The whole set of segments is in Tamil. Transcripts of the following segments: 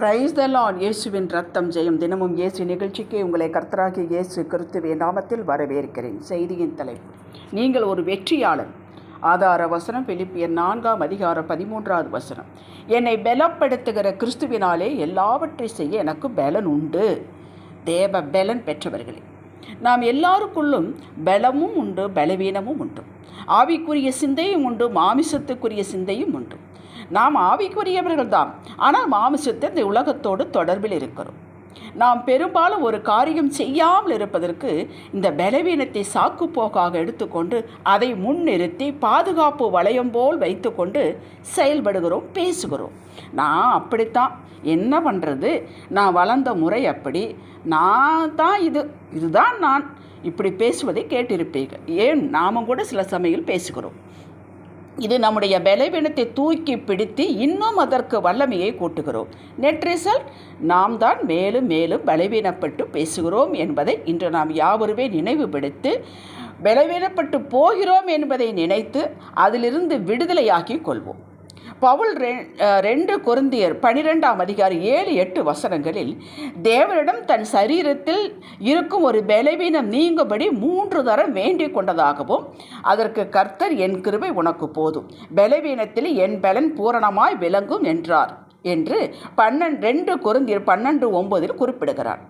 பிரைஸ் த லார்ட் இயேசுவின் ரத்தம் ஜெயம். தினமும் இயேசு நிகழ்ச்சிக்கு உங்களை கர்த்தராகிய இயேசு கிறிஸ்துவே நாமத்தில் வரவேற்கிறேன். செய்தியின் தலைப்பு நீங்கள் ஒரு வெற்றியாளர் ஆதார வசனம் பிலிப்பியர் நான்காம் அதிகாரம் பதிமூன்றாவது வசனம். என்னை பலப்படுத்துகிற கிறிஸ்துவினாலே எல்லாவற்றை செய்ய எனக்கு பலன் உண்டு. தேவ பலன் பெற்றவர்களே நாம் எல்லாருக்குள்ளும் பலமும் உண்டு பலவீனமும் உண்டு. ஆவிக்குரிய சிந்தையும் உண்டு மாமிசத்துக்குரிய சிந்தையும் உண்டு. நாம் ஆவிக்குரியவர்கள் தான் ஆனால் மாமிசத்தை இந்த உலகத்தோடு தொடர்பில் இருக்கிறோம். நாம் பெரும்பாலும் ஒரு காரியம் செய்யாமல் இருப்பதற்கு இந்த பலவீனத்தை சாக்குப்போக்காக எடுத்துக்கொண்டு அதை முன்னிறுத்தி பாதுகாப்பு வளையம் போல் வைத்துக்கொண்டு செயல்படுகிறோம் பேசுகிறோம். நான் அப்படித்தான். என்ன பண்ணுறது நான் வளர்ந்த முறை அப்படி. நான் தான் இது. இதுதான் நான். இப்படி பேசுவதை கேட்டிருப்பீர்கள். ஏன்? நாமும் கூட சில சமயம் பேசுகிறோம். இது நம்முடைய பலவீனத்தை தூக்கி பிடித்து இன்னும் அதற்கு வல்லமையை கூட்டுகிறோம். நெட் ரிசல்ட் நாம் தான் மேலும் மேலும் பலவீனப்பட்டு பேசுகிறோம் என்பதை இன்று நாம் யாவருமே நினைவுபடுத்தி பலவீனப்பட்டு போகிறோம் என்பதை நினைத்து அதிலிருந்து விடுதலையாக்கி கொள்வோம். பவுல் ரெ ரெண்டு குருந்தியர் பனிரெண்டாம் அதிகாரி ஏழு எட்டு வசனங்களில் தேவனிடம் தன் சரீரத்தில் இருக்கும் ஒரு பலவீனம் நீங்கும்படி மூன்று தரம் வேண்டிக் கொண்டதாகவும் அதற்கு கர்த்தர் என் கிருபை உனக்கு போதும். பலவீனத்தில் என் பலன் பூரணமாய் விளங்கும் என்றார் என்று பன்னெண்டு ரெண்டு குருந்தியர் பன்னெண்டு ஒன்பதில் குறிப்பிடுகிறார்.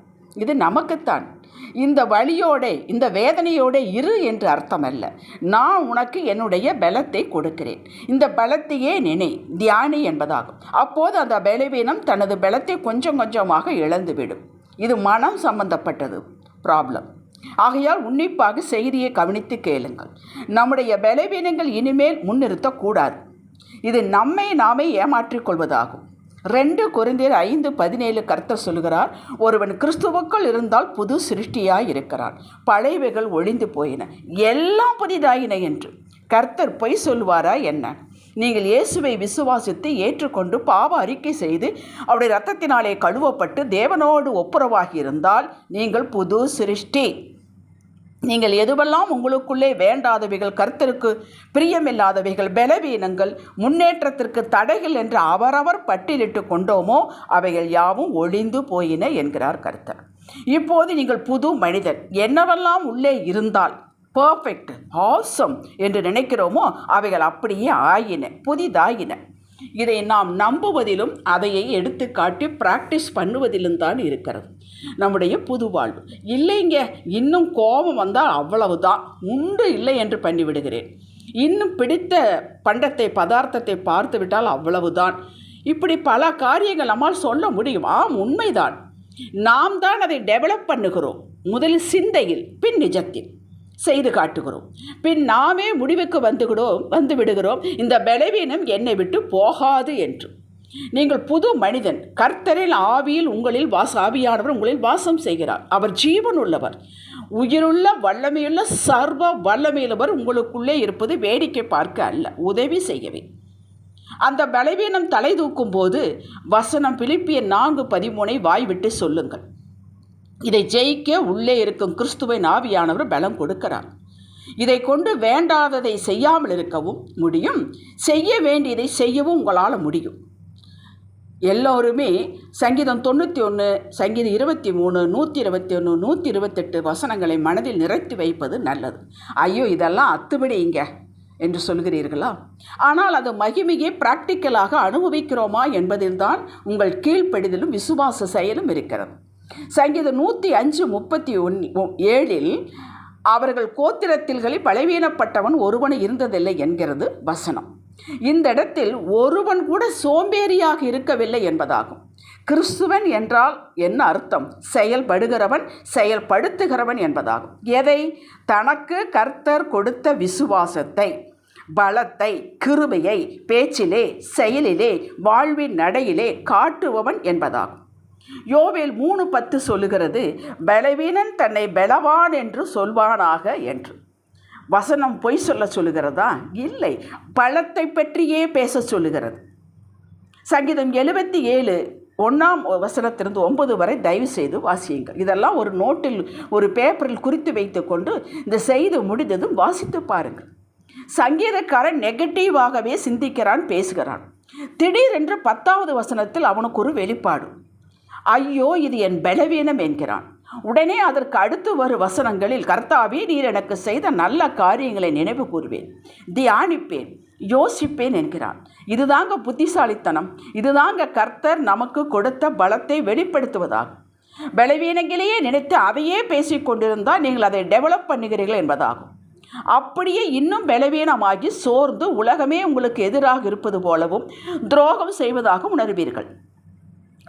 இது நமக்குத்தான். இந்த வழியோட இந்த வேதனையோட இரு என்று அர்த்தம் அல்ல நான் உனக்கு என்னுடைய பலத்தை கொடுக்கிறேன். இந்த பலத்தையே நினை தியானி என்பதாகும். அப்போது அந்த பலவீனம் தனது பலத்தை கொஞ்சம் கொஞ்சமாக இழந்துவிடும். இது மனம் சம்பந்தப்பட்டது. ப்ராப்ளம் ஆகையால் உன்னிப்பாக செய்தியை கவனித்து கேளுங்கள். நம்முடைய பலவீனங்கள் இனிமேல் முன்னிறுத்தக்கூடாது. இது நம்மை நாமே ஏமாற்றிக் கொள்வதாகும் ரெண்டு குறைந்தர் ஐந்து பதினேழு கர்த்தர் சொல்கிறார் ஒருவன் கிறிஸ்துவுக்குள் இருந்தால் புது சிருஷ்டியாய் இருக்கிறான். பழையவைகள் ஒழிந்து போயின. எல்லாம் புதிதாயின என்று. கர்த்தர் பொய் சொல்வாரா என்ன? நீங்கள் இயேசுவை விசுவாசித்து ஏற்றுக்கொண்டு பாவ அறிக்கை செய்து அவருடைய ரத்தத்தினாலே கழுவப்பட்டு தேவனோடு ஒப்புரவாகி இருந்தால் நீங்கள் புது சிருஷ்டி. நீங்கள் எதுவெல்லாம் உங்களுக்குள்ளே வேண்டாதவைகள் கருத்திற்கு பிரியமில்லாதவைகள் பலவீனங்கள் முன்னேற்றத்திற்கு தடைகள் என்று அவரவர் பட்டியலிட்டு கொண்டோமோ அவைகள் யாவும் ஒளிந்து போயின என்கிறார் கருத்தர். இப்போது நீங்கள் புது மனிதன் என்னவெல்லாம் உள்ளே இருந்தால் பர்ஃபெக்ட் ஆசம் என்று நினைக்கிறோமோ அவைகள் அப்படியே ஆயின புதிதாயின. இதை நாம் நம்புவதிலும் அதையை எடுத்துக்காட்டி ப்ராக்டிஸ் பண்ணுவதிலும் தான் இருக்கிறது. நம்முடைய புது வாழ்வு. இல்லைங்க இன்னும் கோபம் வந்தால் அவ்வளவுதான். உண்டு இல்லை என்று பண்ணிவிடுகிறேன். இன்னும் பிடித்த பண்டத்தை பதார்த்தத்தை பார்த்து விட்டால் அவ்வளவுதான். இப்படி பல காரியங்கள் நம்மால் சொல்ல முடியும். ஆம் உண்மைதான். நாம் தான் அதை டெவலப் பண்ணுகிறோம். முதலில் சிந்தையில் பின் நிஜத்தில். செய்து காட்டுகிறோம். பின் நாமே முடிவுக்கு வந்துவிடுவோம் வந்து விடுகிறோம். இந்த பலவீனம் என்னை விட்டு போகாது என்று. நீங்கள் புது மனிதன் கர்த்தரில் ஆவியில் உங்களில் வாச ஆவியானவர் உங்களில் வாசம் செய்கிறார். அவர் ஜீவன் உள்ளவர். உயிருள்ள வல்லமையுள்ள சர்வ வல்லமையுள்ளவர் உங்களுக்குள்ளே இருப்பது வேடிக்கை பார்க்க அல்ல உதவி செய்யவே. அந்த பலவீனம் தலை தூக்கும் போது வசனம் பிலிப்பிய நான்கு பதிமூனை வாய்விட்டு சொல்லுங்கள். இதை ஜெயிக்க உள்ளே இருக்கும் கிறிஸ்துவை நாவியானவர் பலம் கொடுக்கிறார். இதை கொண்டு வேண்டாததை செய்யாமல் இருக்கவும் முடியும். செய்ய வேண்டியதை செய்யவும் உங்களால் முடியும். எல்லோருமே சங்கீதம் தொண்ணூற்றி ஒன்று சங்கீதம் இருபத்தி மூணு நூற்றி இருபத்தி ஒன்று நூற்றி இருபத்தெட்டு வசனங்களை மனதில் நிறைத்து வைப்பது நல்லது. ஐயோ இதெல்லாம் அத்துபடிங்க என்று சொல்கிறீர்களா? ஆனால் அது மகிமையை பிராக்டிக்கலாக அனுபவிக்கிறோமா என்பதில்தான் உங்கள் கீழ்ப்படிதலும் விசுவாச செயலும் இருக்கிறது. சங்கீதம் நூற்றி அஞ்சு முப்பத்தி ஒன் ஏழில் அவர்கள் கோத்திரத்தில்களில் பலவீனப்பட்டவன் ஒருவன் இருந்ததில்லை என்கிறது வசனம். இந்த இடத்தில் ஒருவன் கூட சோம்பேறியாக இருக்கவில்லை என்பதாகும். கிறிஸ்துவன் என்றால் என்ன அர்த்தம்? செயல்படுகிறவன் செயல்படுத்துகிறவன் என்பதாகும். எதை? தனக்கு கர்த்தர் கொடுத்த விசுவாசத்தை பலத்தை கிருபையை பேச்சிலே செயலிலே வாழ்வின் நடையிலே காட்டுபவன் என்பதாகும். யோவேல் மூணு பத்து சொல்லுகிறது பலவீனன் தன்னை பலவான் என்று சொல்வானாக என்று. வசனம் பொய் சொல்ல சொல்லுகிறதா? இல்லை. பழத்தை பற்றியே பேச சொல்லுகிறது. சங்கீதம் எழுபத்தி ஏழு ஒன்றாம் வசனத்திலிருந்து ஒன்பது வரை தயவு செய்து வாசியுங்கள். இதெல்லாம் ஒரு நோட்டில் ஒரு பேப்பரில் குறித்து வைத்துக்கொண்டு இந்த செய்து முடிந்ததும் வாசித்து பாருங்கள். சங்கீதக்காரன் நெகட்டிவாகவே சிந்திக்கிறான் பேசுகிறான். திடீரென்று பத்தாவது வசனத்தில் அவனுக்கு ஒரு வெளிப்பாடு. ஐயோ இது என் பலவீனம் என்கிறான். உடனே அதற்கு அடுத்து வரும் வசனங்களில் கர்த்தாவே நீர் எனக்கு செய்த நல்ல காரியங்களை நினைவு கூறுவேன் தியானிப்பேன் யோசிப்பேன் என்கிறான். இதுதாங்க புத்திசாலித்தனம். இதுதாங்க கர்த்தர் நமக்கு கொடுத்த பலத்தை வெளிப்படுத்துவதாகும் பலவீனங்களையே நினைத்து அதையே பேசிக் கொண்டிருந்தால் நீங்கள் அதை டெவலப் பண்ணுகிறீர்கள் என்பதாகும். அப்படியே இன்னும் பலவீனமாகி சோர்ந்து உலகமே உங்களுக்கு எதிராக இருப்பது போலவும் துரோகம் செய்வதாக உணர்வீர்கள்.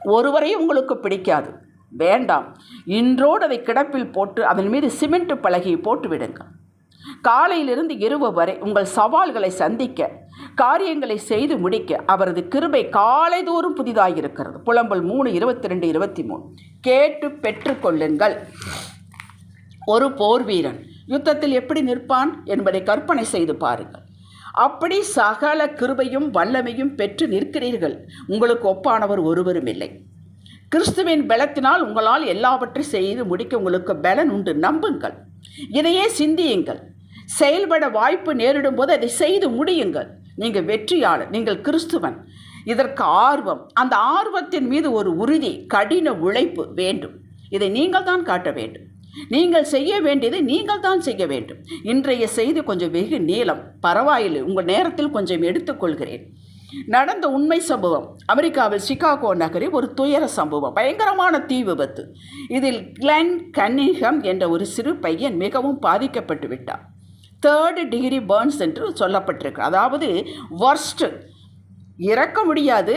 ஒருவரையும் உங்களுக்கு பிடிக்காது. வேண்டாம். இன்றோடு அதை கிடப்பில் போட்டு அதன் மீது சிமெண்ட் பலகையை போட்டு விடுங்க காலையிலிருந்து இரவு வரை உங்கள் சவால்களை சந்திக்க காரியங்களை செய்து முடிக்க அவரது கிருபை காலைதோறும் புதிதாக இருக்கிறது புலம்பல் மூணு இருபத்தி ரெண்டு இருபத்தி மூணு கேட்டு பெற்றுக்கொள்ளுங்கள். ஒரு போர் வீரன் யுத்தத்தில் எப்படி நிற்பான் என்பதை கற்பனை செய்து பாருங்கள். அப்படி சகல கிருபையும் வல்லமையும் பெற்று நிற்கிறீர்கள். உங்களுக்கு ஒப்பானவர் ஒருவரும் இல்லை கிறிஸ்துவின் பலத்தினால் உங்களால் எல்லாவற்றையும் செய்து முடிக்க உங்களுக்கு பலன் உண்டு. நம்புங்கள். இதையே சிந்தியுங்கள். செயல்பட வாய்ப்பு நேரிடும் போது அதை செய்து முடியுங்கள். நீங்கள் வெற்றியாளர் நீங்கள் கிறிஸ்துவன். இதற்கு ஆர்வம் அந்த ஆர்வத்தின் மீது ஒரு உறுதி கடின உழைப்பு வேண்டும். இதை நீங்கள் தான் காட்ட வேண்டும். நீங்கள் செய்ய வேண்டியதை நீங்கள் தான் செய்ய வேண்டும். இன்றைய செய்தி கொஞ்சம் வெகு நீளம். பரவாயில்லை உங்கள் நேரத்தில் கொஞ்சம் எடுத்துக்கொள்கிறேன். நடந்த உண்மை சம்பவம். அமெரிக்காவில் சிகாகோ நகரில் ஒரு துயர சம்பவம். பயங்கரமான தீ விபத்து. இதில் கிளென் கன்னிகம் என்ற ஒரு சிறு பையன் மிகவும் பாதிக்கப்பட்டு விட்டார் தேர்டு டிகிரி பேர்ன்ஸ் என்று சொல்லப்பட்டிருக்கு. அதாவது ஒர்ஸ்ட் இறக்க முடியாது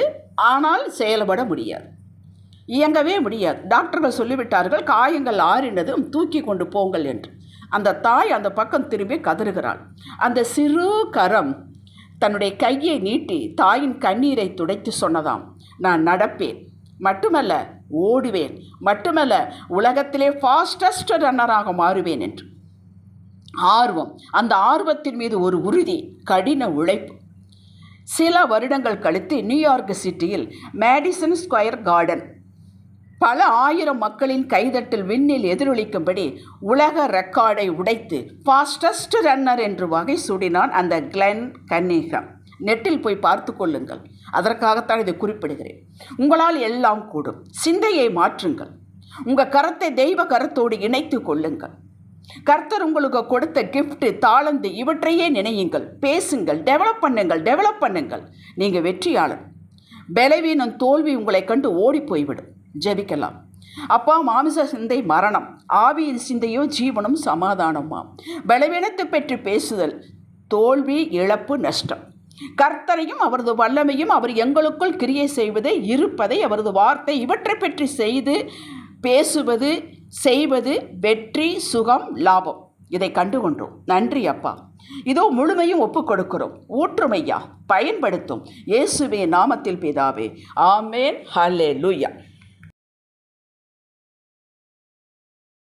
ஆனால் செயல்பட முடியாது. இயங்கவே முடியாது. டாக்டர்கள் சொல்லிவிட்டார்கள் காயங்கள் ஆறினதும் தூக்கி கொண்டு போங்கள் என்று. அந்த தாய் அந்த பக்கம் திரும்பி கதறுகிறாள். அந்த சிறு கரம் தன்னுடைய கையை நீட்டி தாயின் கண்ணீரை துடைத்து சொன்னதாம் நான் நடப்பேன். மட்டுமல்ல ஓடுவேன். மட்டுமல்ல உலகத்திலே ஃபாஸ்டஸ்ட் ரன்னராக மாறுவேன் என்று. ஆர்வம் அந்த ஆர்வத்தின் மீது ஒரு உறுதி கடின உழைப்பு. சில வருடங்கள் கழித்து நியூயார்க் சிட்டியில் மேடிசன் ஸ்கொயர் கார்டன் பல ஆயிரம் மக்களின் கைதட்டில் விண்ணில் எதிரொலிக்கும்படி உலக ரெக்கார்டை உடைத்து ஃபாஸ்டஸ்ட் ரன்னர் என்று வகை சூடினான் அந்த கிளென் கன்னிகம் நெட்டில் போய் பார்த்து கொள்ளுங்கள். அதற்காகத்தான் இதை குறிப்பிடுகிறேன். உங்களால் எல்லாம் கூடும். சிந்தையை மாற்றுங்கள். உங்கள் கரத்தை தெய்வ கரத்தோடு இணைத்து கொள்ளுங்கள். கர்த்தர் உங்களுக்கு கொடுத்த கிஃப்ட் தாளந்து இவற்றையே நினையுங்கள். பேசுங்கள். டெவலப் பண்ணுங்கள். டெவலப் பண்ணுங்கள். நீங்கள் வெற்றியாளர். பலவீனம் தோல்வி உங்களை கண்டு ஓடி போய்விடும். ஜெபிக்கலாம். அப்பா மாமிச சிந்தை மரணம். ஆவியின் சிந்தையோ ஜீவனும் சமாதானமாம் பலவீனத்தை பெற்று பேசுதல் தோல்வி இழப்பு நஷ்டம். கர்த்தரையும் அவரது வல்லமையும் அவர் எங்களுக்குள் கிரியை செய்வதை இருப்பதை அவரது வார்த்தை. இவற்றை பற்றி செய்து பேசுவது செய்வது வெற்றி சுகம் லாபம். இதை கண்டுகொண்டோம். நன்றி அப்பா. இதோ முழுமையும் ஒப்பு கொடுக்கிறோம் ஊற்றுமையா? பயன்படுத்தும். இயேசுவே நாமத்தில் பிதாவே. ஆமேன். ஹலே லூயா